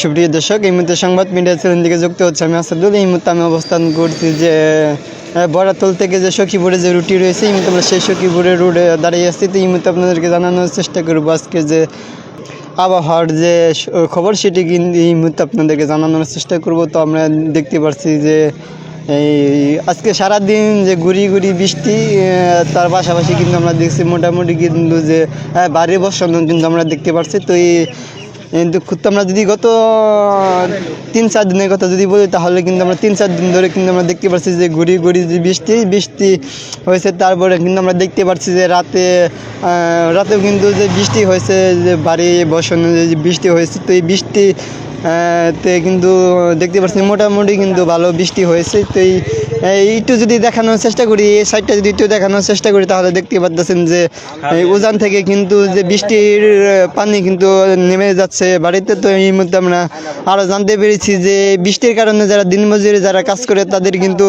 সুপ্রিয় দর্শক, এই মুহূর্তে সংবাদ মিডিয়া চ্যানেল থেকে যুক্ত হচ্ছে আমি আসাদুল। এই মুহূর্তে আমি অবস্থান করছি যে বরাতল থেকে যে সখীপুরে যে রুটি রয়েছে, এই মুহূর্তে আমরা সেই সখীপুরের রোডে দাঁড়িয়ে আসছি তো এই মুহূর্তে আপনাদেরকে জানানোর চেষ্টা করব আজকে যে আবহাওয়ার যে খবর, সেটি কিন্তু এই মুহূর্তে আপনাদেরকে জানানোর চেষ্টা করব। তো আমরা দেখতে পাচ্ছি যে, এই আজকে সারাদিন যে গুড়ি গুড়ি বৃষ্টি তার পাশাপাশি কিন্তু আমরা দেখছি মোটামুটি কিন্তু যে ভারী বর্ষণ কিন্তু আমরা দেখতে পাচ্ছি তো এই কিন্তু আমরা যদি গত তিন চার দিনের কথা যদি বলি, তাহলে কিন্তু আমরা তিন চার দিন ধরে কিন্তু আমরা দেখতে পাচ্ছি যে ঘুরি ঘুরি যে বৃষ্টি বৃষ্টি হয়েছে, তারপরে কিন্তু আমরা দেখতে পাচ্ছি যে রাতে রাতেও কিন্তু যে বৃষ্টি হয়েছে, যে বাড়ি বসানো যে বৃষ্টি হয়েছে, তো এই বৃষ্টি তে কিন্তু দেখতে পাচ্ছি মোটামুটি কিন্তু ভালো বৃষ্টি হয়েছে, তো এই একটু যদি দেখানোর চেষ্টা করি এই সাইডটা যদি একটু দেখানোর চেষ্টা করি তাহলে দেখতে পাচ্ছেন যে উজান থেকে কিন্তু যে বৃষ্টির পানি কিন্তু নেমে যাচ্ছে। বাড়িতে তো এই মুহূর্তে আমরা আরও জানতে পেরেছি যে বৃষ্টির কারণে যারা দিনমজুরি যারা কাজ করে তাদের কিন্তু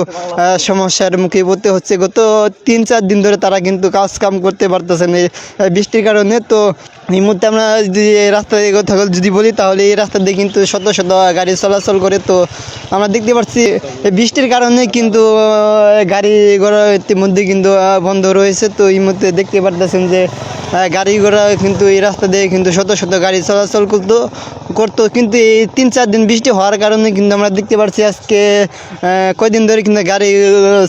সমস্যার মুখে পড়তে হচ্ছে। গত তিন চার দিন ধরে তারা কিন্তু কাজ কাম করতে পারতেছেন এই বৃষ্টির কারণে তো এই মুহূর্তে আমরা যদি এই রাস্তা দিয়ে কথা যদি বলি তাহলে এই রাস্তা দিয়ে কিন্তু শত শত গাড়ি চলাচল করে। তো আমরা দেখতে পাচ্ছি বৃষ্টির কারণে কিন্তু গাড়ি ঘোড়া ইতিমধ্যে কিন্তু বন্ধ রয়েছে। তো এই মুহূর্তে দেখতে পারতেছেন যে গাড়ি ঘোড়া কিন্তু এই রাস্তা দিয়ে কিন্তু শত শত গাড়ি চলাচল করতো করতো। কিন্তু এই তিন চার দিন বৃষ্টি হওয়ার কারণে কিন্তু আমরা দেখতে পাচ্ছি আজকে কয়দিন ধরে কিন্তু গাড়ি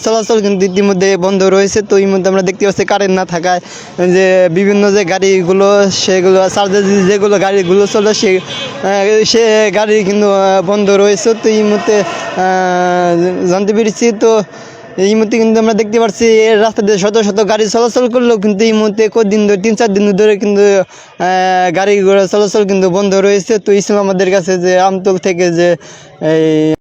চলাচল কিন্তু ইতিমধ্যে বন্ধ রয়েছে। তো এই মধ্যে আমরা দেখতে পাচ্ছি কারেন্ট না থাকায় যে বিভিন্ন যে গাড়িগুলো, সেগুলো চার্জে যেগুলো গাড়িগুলো চলে, সে সে গাড়ি কিন্তু বন্ধ রয়েছে। তো এই মধ্যে জানতে পেরেছি। তো এই মুহূর্তে কিন্তু আমরা দেখতে পাচ্ছি এর রাস্তা দিয়ে শত শত গাড়ি চলাচল করলেও কিন্তু এই মুহূর্তে কদিন ধরে, তিন চার দিন ধরে কিন্তু গাড়ি ঘোড়া চলাচল কিন্তু বন্ধ রয়েছে। তো ইসলাম আমাদের কাছে যে আমতল থেকে যে, এই